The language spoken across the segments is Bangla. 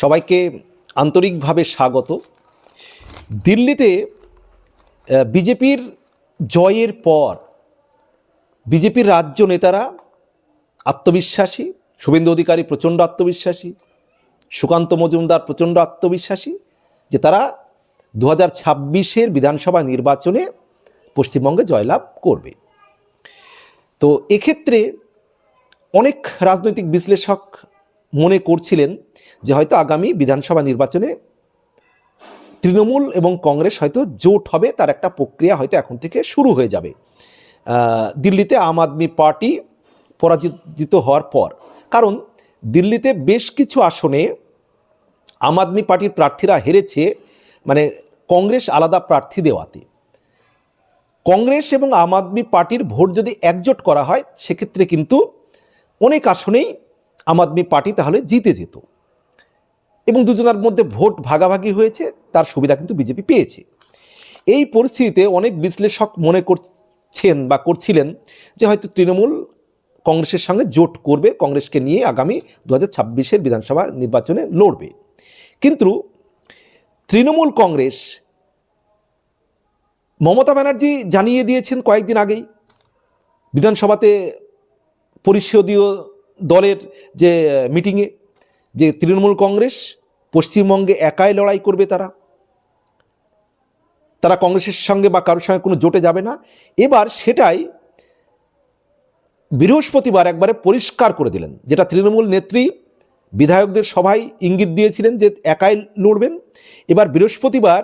সবাইকে আন্তরিকভাবে স্বাগত। দিল্লিতে বিজেপির জয়ের পর বিজেপির রাজ্য নেতারা আত্মবিশ্বাসী, শুভেন্দু অধিকারী প্রচণ্ড আত্মবিশ্বাসী, সুকান্ত মজুমদার প্রচণ্ড আত্মবিশ্বাসী যে তারা দু হাজার ছাব্বিশের বিধানসভা নির্বাচনে পশ্চিমবঙ্গে জয়লাভ করবে। তো এক্ষেত্রে অনেক রাজনৈতিক বিশ্লেষক মনে করছিলেন যে হয়তো আগামী বিধানসভা নির্বাচনে তৃণমূল এবং কংগ্রেস হয়তো জোট হবে, তার একটা প্রক্রিয়া হয়তো এখন থেকে শুরু হয়ে যাবে। দিল্লিতে আম আদমি পার্টি পরাজিত হওয়ার পর, কারণ দিল্লিতে বেশ কিছু আসনে আম আদমি পার্টির প্রার্থীরা হেরেছে মানে কংগ্রেস আলাদা প্রার্থী দেওয়াতে। কংগ্রেস এবং আম আদমি পার্টির ভোট যদি একজোট করা হয়, সেক্ষেত্রে কিন্তু অনেক আসনেই আম আদমি পার্টি তাহলে জিতে যেত। এবং দুজনের মধ্যে ভোট ভাগাভাগি হয়েছে, তার সুবিধা কিন্তু বিজেপি পেয়েছে। এই পরিস্থিতিতে অনেক বিশ্লেষক মনে করছেন বা করছিলেন যে হয়তো তৃণমূল কংগ্রেসের সঙ্গে জোট করবে, কংগ্রেসকে নিয়ে আগামী দু হাজার বিধানসভা নির্বাচনে লড়বে। কিন্তু তৃণমূল কংগ্রেস মমতা ব্যানার্জি জানিয়ে দিয়েছেন কয়েকদিন আগেই, বিধানসভাতে পরিষদীয় দলের যে মিটিংয়ে যে তৃণমূল কংগ্রেস পশ্চিমবঙ্গে একাই লড়াই করবে তারা। তারা কংগ্রেসের সঙ্গে বা কারোর সঙ্গে কোনো জোটে যাবে না। এবার সেটাই বৃহস্পতিবার একবারে পরিষ্কার করে দিলেন, যেটা তৃণমূল নেত্রী বিধায়কদের সভায় ইঙ্গিত দিয়েছিলেন যে একাই লড়বেন। এবার বৃহস্পতিবার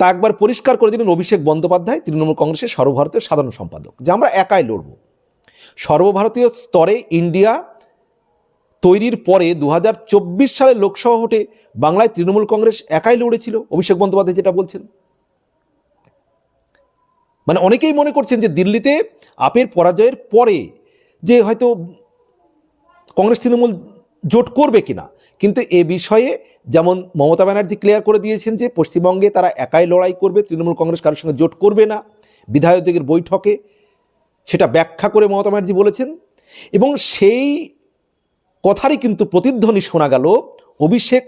তা একবার পরিষ্কার করে দিলেন অভিষেক বন্দ্যোপাধ্যায়, তৃণমূল কংগ্রেসের সর্বভারতীয় সাধারণ সম্পাদক, যে আমরা একাই লড়ব। সর্বভারতীয় স্তরে ইন্ডিয়া তৈরির পরে দু সালের লোকসভা ভোটে বাংলায় তৃণমূল কংগ্রেস একাই লড়েছিল। অভিষেক বন্দ্যোপাধ্যায় যেটা বলছেন। মানে অনেকেই মনে করছেন যে দিল্লিতে আপের পরাজয়ের পরে যে হয়তো কংগ্রেস তৃণমূল জোট করবে কিনা, কিন্তু এ বিষয়ে যেমন মমতা ব্যানার্জি ক্লিয়ার করে দিয়েছেন যে পশ্চিমবঙ্গে তারা একাই লড়াই করবে, তৃণমূল কংগ্রেস কারোর সঙ্গে জোট করবে না। বিধায়কদের বৈঠকে সেটা ব্যাখ্যা করে মমতা ব্যানার্জি বলেছেন। এবং সেই কথারই কিন্তু প্রতিধ্বনি শোনা গেল অভিষেক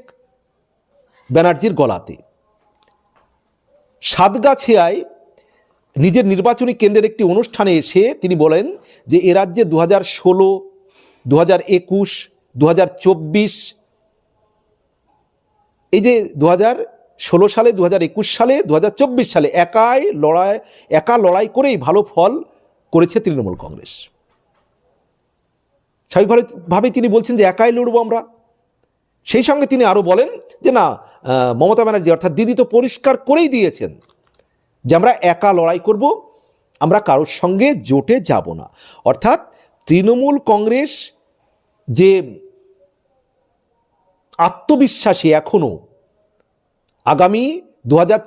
ব্যানার্জির গলাতে। সাতগাছিয়ায় নিজের নির্বাচনী কেন্দ্রের একটি অনুষ্ঠানে এসে তিনি বলেন যে, এ রাজ্যে দু হাজার ষোলো দু হাজার একুশ দু হাজার চব্বিশ, এই যে দু হাজার ষোলো সালে দু হাজার একুশ সালে দু হাজার চব্বিশ সালে একাই লড়াই, একা লড়াই করেই ভালো ফল করেছে তৃণমূল কংগ্রেস। স্বাভাবিকভাবেই তিনি বলছেন যে একাই লড়বো আমরা। সেই সঙ্গে তিনি আরও বলেন যে না মমতা ব্যানার্জি অর্থাৎ দিদি তো পরিষ্কার করেই দিয়েছেন যে আমরা একা লড়াই করব, আমরা কারোর সঙ্গে জোটে যাব না। অর্থাৎ তৃণমূল কংগ্রেস যে আত্মবিশ্বাসী এখনও আগামী দু হাজার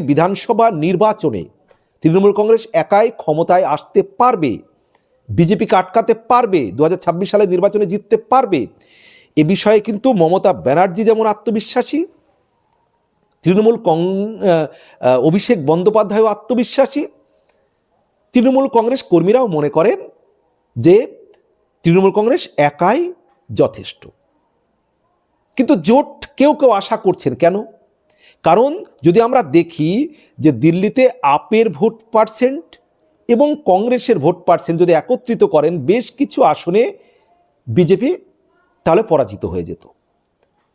বিধানসভা নির্বাচনে তৃণমূল কংগ্রেস একাই ক্ষমতায় আসতে পারবে বিজেপিকে আটকাতে পারবে দু হাজার ছাব্বিশ সালে নির্বাচনে জিততে পারবে। এ বিষয়ে কিন্তু মমতা ব্যানার্জি যেমন আত্মবিশ্বাসী, তৃণমূল কং অভিষেক বন্দ্যোপাধ্যায়ও আত্মবিশ্বাসী। তৃণমূল কংগ্রেস কর্মীরাও মনে করেন যে তৃণমূল কংগ্রেস একাই যথেষ্ট। কিন্তু জোট কেউ কেউ আশা করছেন, কেন? কারণ যদি আমরা দেখি যে দিল্লিতে আপের ভোট পার্সেন্ট এবং কংগ্রেসের ভোট পার্সেন্ট যদি একত্রিত করেন, বেশ কিছু আসনে বিজেপি তাহলে পরাজিত হয়ে যেত।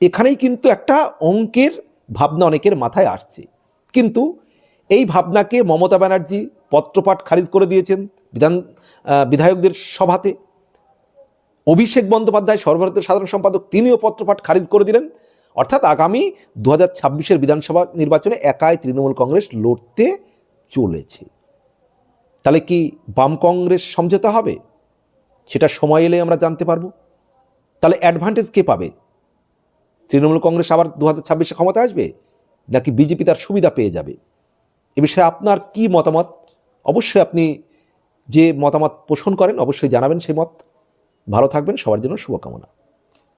এখানেই কিন্তু একটা অঙ্কের ভাবনা অনেকের মাথায় আসছে। কিন্তু এই ভাবনাকে মমতা ব্যানার্জি পত্রপাঠ খারিজ করে দিয়েছেন বিধান বিধায়কদের সভাতে। অভিষেক বন্দ্যোপাধ্যায়, সর্বভারতীয় সাধারণ সম্পাদক, তিনিও পত্রপাঠ খারিজ করে দিলেন। অর্থাৎ আগামী দু হাজার ছাব্বিশের বিধানসভা নির্বাচনে একাই তৃণমূল কংগ্রেস লড়তে চলেছে। তাহলে কি বাম কংগ্রেস সমঝোতা হবে? সেটা সময় এলে আমরা জানতে পারব। তাহলে অ্যাডভান্টেজ কে পাবে? তৃণমূল কংগ্রেস আবার দু হাজার ছাব্বিশে ক্ষমতা আসবে? নাকি বিজেপি তার সুবিধা পেয়ে যাবে? এ বিষয়ে আপনার কি মতামত? অবশ্যই আপনি যে মতামত পোষণ করেন, অবশ্যই জানাবেন সেই মত। ভালো থাকবেন, সবার জন্য শুভকামনা।